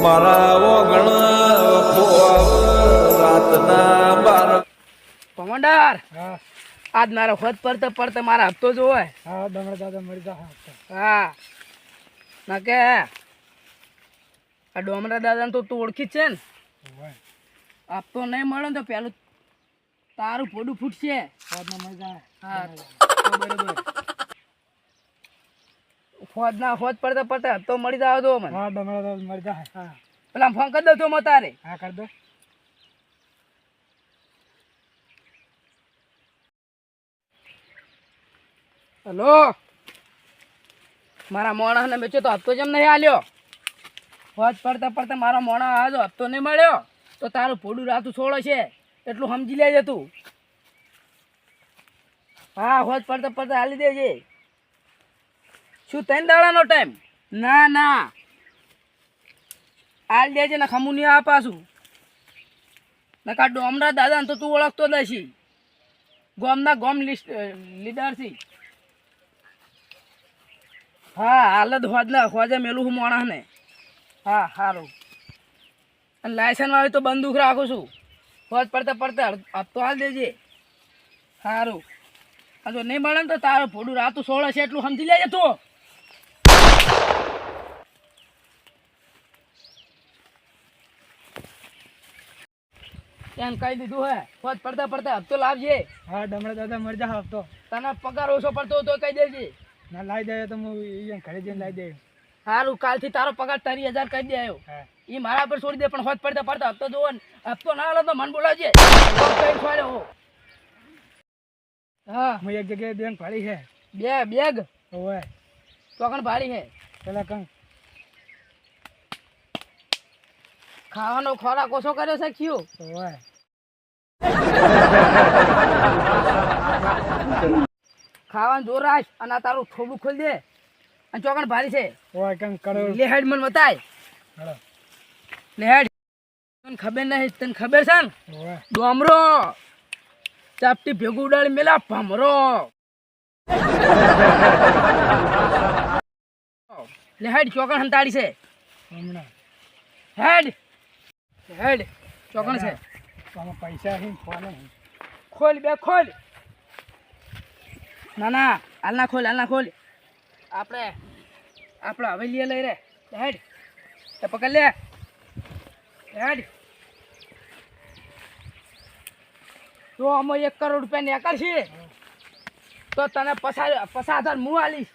મારા ઓગણ રાતના બાર. કમાન્ડર આજ મારો ખોદ પડતે પડતે મારા હપ્તો જોવે. હા ડમરા દાદા મળી જા હા. ના કે આ ડોમરા દાદાને તો તું ઓળખી છે ને. આપતો નહીં મળે ને તો પેલું તારું પોડું ફૂટશે. હા બરોબર. ફોજ ના ફોજ પડતા પડતા તો મળી જાવ તો મને. હા ડમરા દાદા મળી જાય હા. પેલા ફોન કરી દો તો મો તારે. હા કર દો. હલો? મારા મોણસને મેચો તો હપ્તો જેમ નહીં આલ્યો. ફોજ પડતા પડતા મારો મોણા આવ્યો હપ્તો નહીં મળ્યો. તો તારું પોડું રાતું છોડો છે એટલું સમજી લેજે તું. હા ફોજ પડતા પડતા હાલી દેજે. શું, ત્રણ દાડાનો ટાઈમ ના ના. હાલ દેજે ને ખમું નહીં આ પાછું. નકા ડોમરા દાદાને તો તું ઓળખતો જ હશી. ગોમના ગોમ લિસ્ટ લીડર છી. હા હાલત હોજના હોજે મેલું હું માણસ ને. હા સારું અને લાયસન્સ વાળી તો બંદૂક રાખું છું. હોજ પડતા પડતા હપ્તો હાલ દેજે. સારું આ જો નહીં મળે ને તો તારું ફોડું રાતું સોળ છે એટલું સમજી લેજે તું. એમ કહી દીધું હે. હોજ પડતા પડતા હપ્તો લાવજે. હા ડમરા દાદા જાય હપ્તો. તને પગાર ઓછો પડતો તો કહી દેજે. ના લાવી દે તો હું અહીંયા ઘરે જઈને લાવી દે સારું કાલથી તારો પગાર તારી હજાર કરી દે આવ્યો એ મારા પર છોડી દે પણ હોત પડતા પડતા હપ્તો જોવો હપ્તો ના હાલે તો મન બોલાવજે. તો હો. હા એક જગ્યાએ બેંક ભાડી છે. બે બેગ? હોય કણ ભાડી હે પેલા કંઈ. ખાવાનો ખોરાક ઓછો કર્યો છે ક્યુ હોય ખાવાનું જોર રાખ અને તારું થોડું ખોલ દે. અને ચોકણ ભારી છે. હોય કંઈ કરો? લેહેડ મને બતાય. લે હેડ. તને ખબર નહીં તને ખબર છે ને? ડોમરો ચાપટી ભેગું ઉડાડી મેલા ભમરો. લેહેડ ચોકણ હંતાડી છે. હેડ. હેડ ચોકણ છે. પૈસા ફોન ખોલ, બે ખોલ. ના ના, હાલ ના ખોલ, હાલ ના ખોલ. આપણે આપણે હવેલીએ લઈ રે. હેડ. તો પકડ લે. હેડ. તો અમે એક કરોડ રૂપિયા નીકળશે તો તને પસાર પચાસ હજાર હું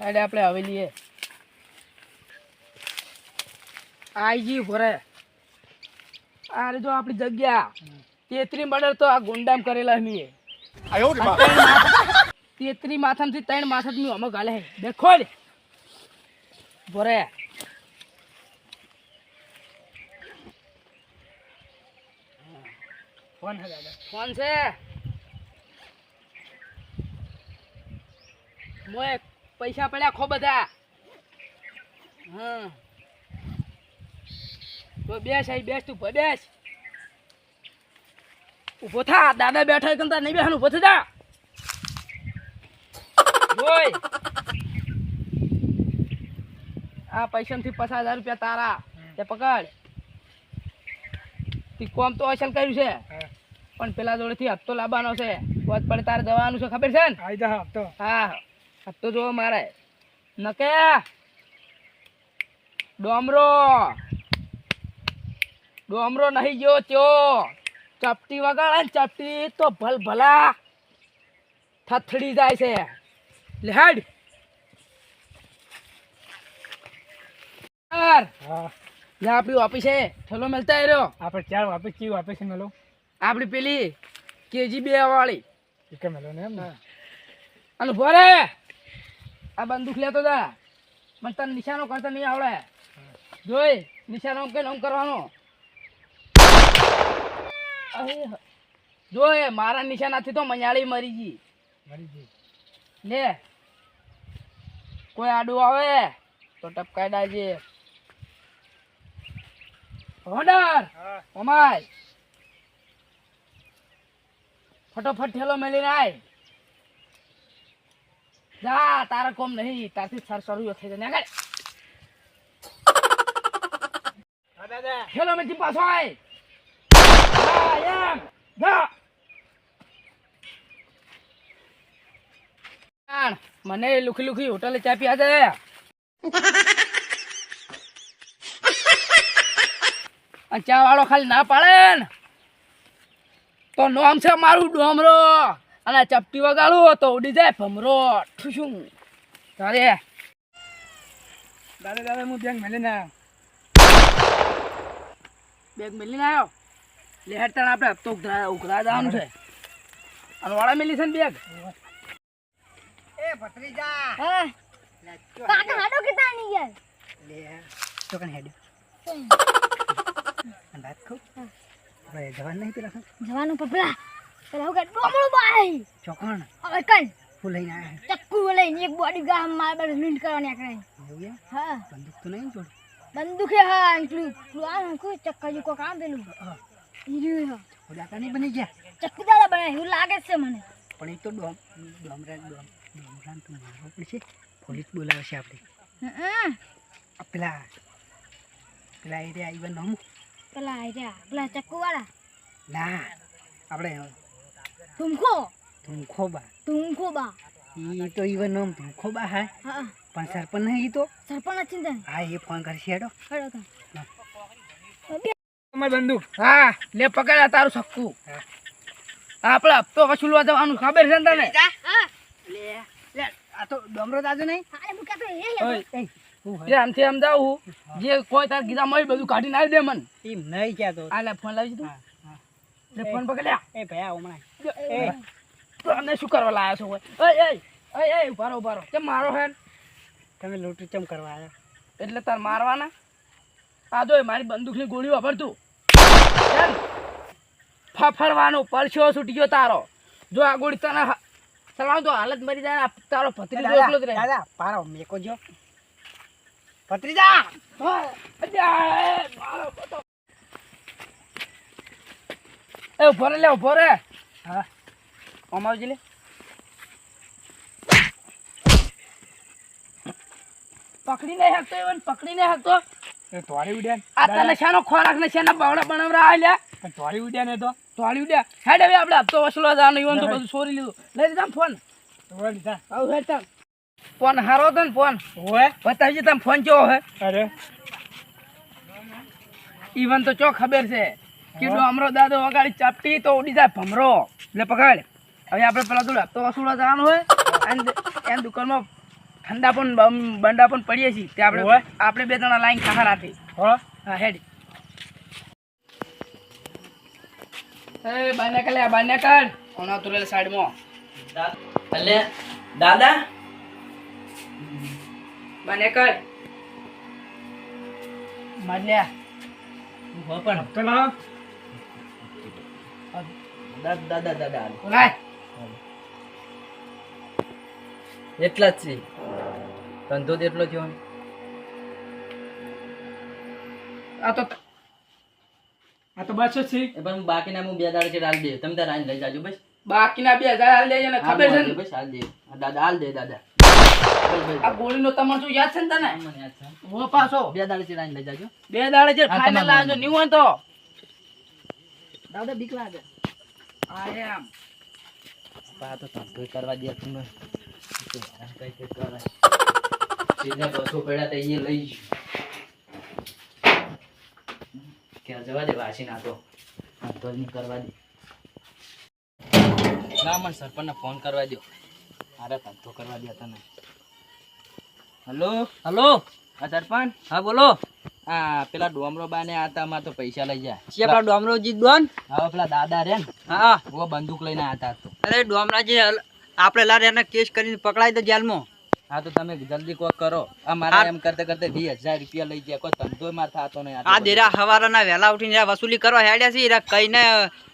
હેડ, આપણે હવેલીએ આઈજી ભરે. આ જો આપણી જગ્યા. તેત્રી મર્ડર તો આ ગુંડામ કરેલા મીએ. તેત્રી માથામાંથી ત્રણ માથા મી અમે ગાલે હે દેખો ને. ભરે. ફોન હે દાદા. ફોન છે. મોએ પૈસા પડ્યા ખો બધા. હા તો બેસ આઈ બેસ તું ભ- ઊભો થા દાદા બેઠા કરતા નહીં બેહાનું ઊભો થતા જોઈ. આ પૈસાથી પચાસ હજાર રૂપિયા તારા. તે પકડ. તી કોમ તો અસલ કર્યું છે. પણ પેલા જોડેથી હપ્તો લાવવાનો છે. વધ પડે તારે જવાનું છે ખબર છે ને? આવી જા હપ્તો. હા. હપ્તો જોવો મારે. નકે. ડોમરો. ડોમરો નહીં ગયો ત્યો ચપટી વગાડે ને ચપટી તો ભલ ભલા થથડી જાય છે. લે હેડ. યાર. હા. લે આપણી ઓફિસ ઠેલો મેલતા રહ્યો આપણે ચાર વાપસ મેલો? આપણી પેલી કેજી બે વાળી. એક મેલો ને એમ ને? અને ભોરે આ બંદૂક લેતો જા. મને તને નિશાનો કરતા નહીં આવડે. જોઈ નિશાનો કે આમ કરવાનો. અહે, એ મારા નિશાનાથી તો મજાળી મરી ગઈ. લે. કોઈ આડું આવે તો ટપકાઈ દાજે હોડર અમાય ફટોફટ ઠેલો મેલી આય. જા તારા કોમ નહીં. તારથી સર શરૂ થઈ જાય. આગળ. મેથી પાછો આય. જા મને લુખી લુખી હોટલે ચા પીવા દે. ચા વાળો ખાલી ના પાડે ને. તો નામ છે મારું ડોમરો. અને ચપટી વગાડું તો ઉડી જાય ભમરો. શું તારે. દાદા દાદા, હું બેંક મેલે ના બેગ મેલીને આવ્યો લેહેડ તણ આપણે હપ્તો ઉઘરા જવાનું છે. અને વાળા મેલી છે ને બેગ? એ ભત્રીજા. હા? કાકા હાડો કેતા નહીં યાર? લે તો કણ હેડ. વાત કહું? આપણે જવાન નહીં પેલા જવાનું પપલા પેલા હું કે ડોમડો બાઈ. ચોકણ. હવે કઈ? ફૂલ લઈને ચક્કુ લઈને એક બોડી ગામ માર બાર લૂંટ કરવા નીકળે હા. બંદૂક તો નહીં જોડ? બંદૂક હે હા પેલું આ કોઈ ચક્કા જો કોક આમ પેલું. હા. ઓલા નહીં બની ગયા? ચક્કુ દાદા એવું લાગે છે મને. પણ એ તો ડોમ ડોમરા ડોમ ડોમરાન તો મારવો પડશે. પોલીસ બોલાવશે આપણે પેલા પેલા એ રહ્યા નમું પેલા ચક્કુ વાળા ના આપણે તુમખો તુમખો બા તુમખો બા એ તો ઈવન નમ બા હા. પણ સરપંચ નહીં તો? સરપંચ ચિંતા હા એ ફોન કરશે હેડો. હડો તો તમારી બંદૂક હા લે પકડ આ તારું સક્કું આપડે આપણે હપ્તો વસૂલવા જવાનું ખબર છે ને તને? લે લે આ તો ડોમરો દાદો નહીં? હા હું કહેતો એ ઓય, એ શું જે આમથી આમ જાઉં જે કોઈ તાર ગીધા મળી બધું કાઢી નાખી દે મને. એમ નહીં કહેતો. આ લે ફોન લાવી તું. હા હા. લે ફોન પકડ લે એ ભાઈ હમણાં. એ. તો અમને શું કરવા લાવ્યો છો ઓય? ઓય ઉભારો ઉભારો. કેમ મારો હે તમે લૂંટું ચમ કરવા આવ્યા? એટલે તાર મારવાના? આ જો મારી બંદૂકની ગોળી વાપરતું. ચાલ. ફફડવાનો પરસ્યો છૂટી ગયો તારો. જો આ ગોળી તને હ- તો હાલત મરી જાય તારો ભત્રીજો એકલો જ રહે. દાદા પારો મેકો જો. ભત્રીજા! એ, ઊભો રે લે ઊભો રે. હા. આમ આવજે લે. પકડી નહીં શકતો એવન પકડી નહીં શકતો એ તોડી ઉડ્યા આ તને શાનો ખોરાક ને શાના બાવડા બનાવરા આલ્યા? પણ તોડી ઉડ્યા ને તો? તોડી ઉડ્યા. હેડ હવે આપણે હપ્તો વસૂલવા જવાનું ઈવન તો બધું ચોરી લીધું. લઈ લીધા ફોન. તોડી લીધા આવ હેડ તાર ફોન હારો હતો ને ફોન. ઓએ બતાવજે તમે ફોન કેવો હે. અરે. ઈવન તો ચો ખબર છે. કે અમરો દાદો વગાડી ચાપટી તો ઉડી જાય ભમરો. એટલે પકડ. હવે આપણે પેલા તો હપ્તો વસૂલવા જવાનું હોય. અને એની દુકાનમાં ઠંડા પણ બંડા પણ પડીએ છીએ. તે આપણે આપણે બે જણા લાઈન ખાખા રાખી હા? હેડ. એ બાને કાલે બાને કોના તુરેલ સાઈડમાં? દાદા? બાને કાઢ માલ્યા હું પણ તો લાવ. દાદા દાદા. એટલા જ છે. ધંધો જ એટલો થયો આ તો આ તો બસો છે. એ પણ બાકીના હું બે દાડા છે હાલ દે. તમે તાર લઈ જાજો બસ. બાકીના બે હજાર હાલ દેજે ને ખબર છે ને? બસ હાલ દે. દાદા હાલ દે દાદા. આ ગોળીનો તમારે શું યાદ છે ને તને? મને યાદ છે. હો પાછો. બે દાડે છે આઈને લઈ જાજો. બે દાડે છે ફાઈનલ લાવજો નહીં હોય તો દાદા બીક લાગે. આ એમ આ તો ધંધો કરવા દે તું ને. તો આ કઈ કઈ કરાય સીધા બસો પડ્યા એ લઈ ક્યાં જવા દે વાસી ના તો ધંધો જ નહીં કરવા દે ના મને સરપંચને ફોન કરવા દો મારે ધંધો કરવા દે તને હલો હલો હા સરપંચ હા બોલો હા પેલા ડોમરો બાને આતા માં તો પૈસા લઈ જાય છે પેલા ડોમરોજી દોન હા પેલા દાદા રે ને. હા. બંદૂક લઈને આતા તો અરે ડોમરાજી આપણે લારે એને કેસ કરીને પકડાઈ દે જેલમાં. હા તો તમે જલ્દી કોક કરો. આ મારા એમ કરતે કરતા વીસ હજાર રૂપિયા લઈ જાય કોઈ ધંધો માર થતો નહીં. આ દેરા હવારના વહેલા ઉઠીને વસૂલી કરવા હેડ્યા છે. એરા કઈને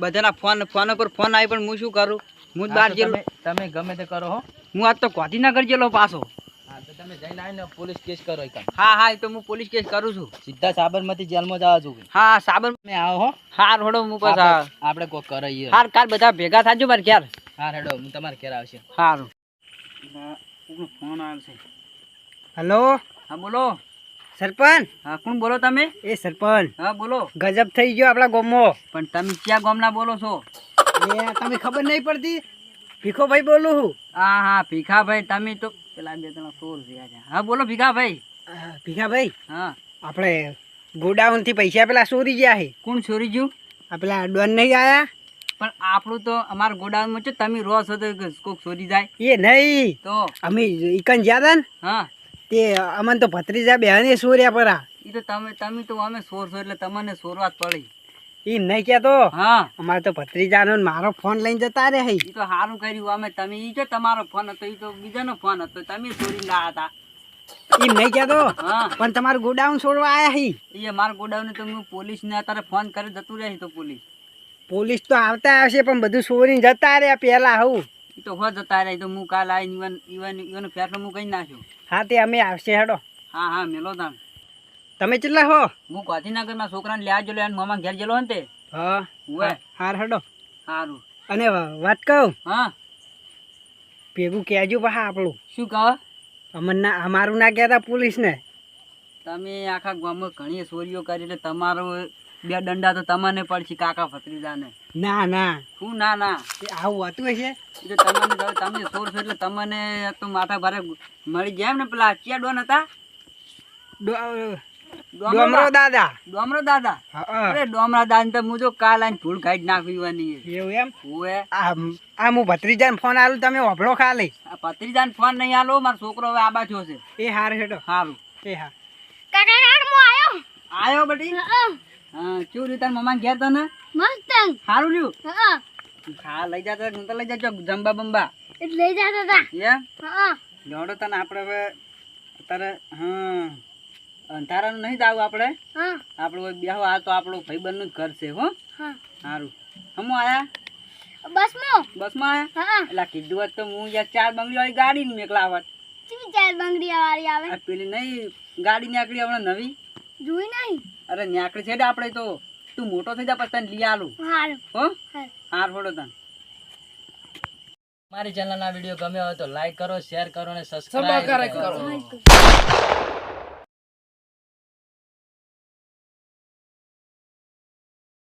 બધાના ફોન ફોન ઉપર ફોન આવી પણ હું શું કરું? હું જ બહાર જેલો. તમે ગમે તે કરો હો. હું આજ તો ગાંધીનગર જેલો પાછો. હા તો તમે જઈને આવીને પોલીસ કેસ કરો એક હા હા એ તો હું પોલીસ કેસ કરું છું. સીધા સાબરમતી જેલમાં જવા છું હા સાબર આવો હો. હાર હોડો હું પછી આપણે કોક કરાઈએ. હાર કાલ બધા ભેગા થાજો મારે ક્યાર હા હેડો હું તમારે ઘેર આવશે. સારું ફોન આવશે છે. હલો? હા બોલો. સરપંચ? હા કોણ બોલો તમે? એ સરપંચ. હા બોલો. ગજબ થઈ ગયો આપણા ગામમાં. પણ તમે ક્યાં ગામના બોલો છો? એ તમે ખબર નહીં પડતી? ભીખોભાઈ બોલું હું હા હા ભીખાભાઈ તમે તો પેલા બે ત્રણ સોર થયા છે. હા બોલો ભીખાભાઈ. ભીખાભાઈ હા. આપણે ગોડાઉનથી પૈસા પેલા ચોરી ગયા છે. કોણ ચોરી ગયું? આ પેલા ડોન નહીં આયા? પણ આપણું તો અમારા ગોડાઉનમાં છે તમે રો છો તો કોક ચોરી જાય. એ નહીં. તો? અમે ઈકન જ્યાં ને હા. તે અમને તો ભત્રીજા બેહને સોર્યા પરા. એ તો તમે તમે તો અમે સોર છો એટલે તમને સોરવા જ પડી. એ નહીં કહેતો. હા. અમારે તો ભત્રીજાનો મારો ફોન લઈને જતા રે હઈ એ તો સારું કર્યું અમે તમે એ જો તમારો ફોન હતો એ તો બીજાનો ફોન હતો તમે ચોરી ના હતા. એમ નહીં કહેતો. હા. પણ તમારું ગોડાઉન છોડવા આવ્યા હી. એ અમારા ગોડાઉન તો હું પોલીસને અત્યારે ફોન કરી જતું રહે તો પોલીસ. પોલીસ તો આવતા આવશે પણ બધું ચોરીને જતા રહ્યા પેલા હું તો હો જતા રહે તો હું કાલ આવીને ઈવન ઈવન ઈવન ફેરલો હું કહી નાખ્યો હા તે અમે આવશે હેડો. હા હા મેલો તાણ. તમે કેટલા હો? હું ગાંધીનગરમાં છોકરાને લ્યા ગયેલો અને મામા ઘેર ગયેલો ને તે. હા ઉવે હાર હેડો. સારું અને વાત કહું? હા. ભેગું કહેજો પા આપણું શું કહો? અમને અમારું ના કહેતા પોલીસને. તમે આખા ગામમાં ઘણી ચોરીઓ કરી એટલે તમારો બે દંડા તો તમને પડશે કાકા ભત્રીજાને. ના ના. શું ના ના. આવું હતું હશે? એ તો તમને તમે સોર છો એટલે તમને તો માથા ભારે મળી જાય ને પેલા ચિયા ડોન હતા? ડોમરો ડોમરો દાદા. ડોમરો દાદા? હા, હા. અરે ડોમરા દાદા તો હું તો કાલ આઈને ધૂળ કાઢી નાખવી એવું એમ? હુએ આ હું ભત્રીજાને ફોન આલું તમે ઓભળો ખાલી. આ ભત્રીજાને ફોન નહીં આલો મારો છોકરો હવે આબા થયો છે એ હાર હેડો. સારું એ હા. કાકા કાકા હું આયો. આયો બટી? હા હા રહ્યું તાર મમ્મા ઘેર તને? મસ્ત. સારું રહ્યું? હા. હા લઈ જતા હું તો લઈ જજો જંબા બંબા. એટલે લઈ જતા હતા એમ હા. દોડો તને આપણે હવે અત્યારે હા અંધારાનું નહીં જાવું આપણે. હા. આપણે બેહો આ તો આપણું ભાઈબંધનું જ ઘર છે હો. હા. સારું હમો આયા? બસમાં બસમાં આયા? હા. એટલે કીધું હોત તો હું યાર ચાર બંગડી વાળી ગાડી ની મેકલા આવત ચાર બંગડી વાળી આવે પેલી નહીં ગાડી નીકળી હમણાં નવી. જોઈ નહીં અરે ન્યાકડી છે આપણે તો. તું મોટો થઈ જા પછી તને લઈ આલું. હારું. હો? હાર ફોડો તને. મારી ચેનલના વીડિયો ગમ્યો હોય તો લાઈક કરો શેર કરો અને સબસ્ક્રાઇબ કરો.